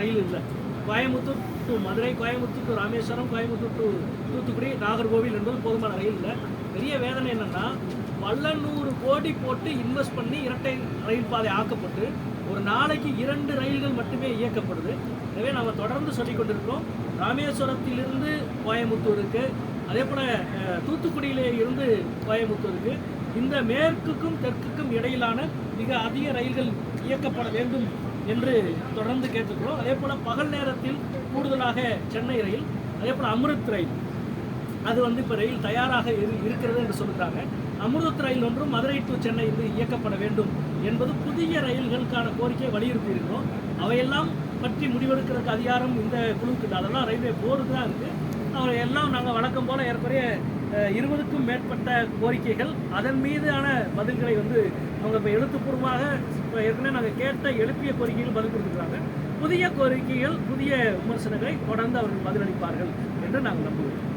ரயில் இல்லை. Coimbatore to Madurai Coimbatore to Rameswaram Coimbatore to Thoothukudi Nagercoil என்பது போதுமான ரயில் இல்லை. பெரிய வேதனை என்னென்னா பல நூறு கோடி போட்டு இன்வெஸ்ட் பண்ணி இரட்டை ரயில் பாதை ஆக்கப்பட்டு ஒரு நாளைக்கு இரண்டு ரயில்கள் மட்டுமே இயக்கப்படுது. எனவே நாம் தொடர்ந்து சொல்லிக் கொண்டிருக்கிறோம். ராமேஸ்வரத்திலிருந்து கோயம்புத்தூருக்கு அதே போல் தூத்துக்குடியிலே இருந்து கோயம்புத்தூருக்கு இந்த மேற்குக்கும் தெற்குக்கும் இடையிலான மிக அதிக ரயில்கள் இயக்கப்பட வேண்டும் என்று தொடர்ந்து கேட்டுக்கிறோம் அதே போல் பகல் நேரத்தில் கூடுதலாக சென்னை ரயில் அதே போல் அமிர்த் ரயில். அது வந்து இப்போ ரயில் தயாராக இரு இருக்கிறது என்று சொல்கிறாங்க அமிர்த் ரயில் ஒன்றும் மதுரை டு சென்னை இது இயக்கப்பட வேண்டும் என்பது புதிய ரயில்களுக்கான கோரிக்கையை வலியுறுத்தி இருக்கிறோம் அவையெல்லாம் பற்றி முடிவெடுக்கிறதுக்கு அதிகாரம் இந்த குழுவுக்கு அதெல்லாம் ரயில்வே போர்டு தான் இருக்குது எல்லாம் நாங்கள் வழக்கம் போல் ஏற்கனவே இருபதுக்கும் மேற்பட்ட கோரிக்கைகள் அதன் மீதான பதில்களை வந்து அவங்க இப்போ எழுத்துப்பூர்வமாக இப்போ ஏற்கனவே நாங்கள் கேட்ட எழுப்பிய கோரிக்கைகள் பதில் கொடுத்துருக்காங்க புதிய கோரிக்கைகள் புதிய விமர்சனங்களை தொடர்ந்து அவர்கள் பதிலளிப்பார்கள் என்று நாங்கள் நம்புகிறோம்.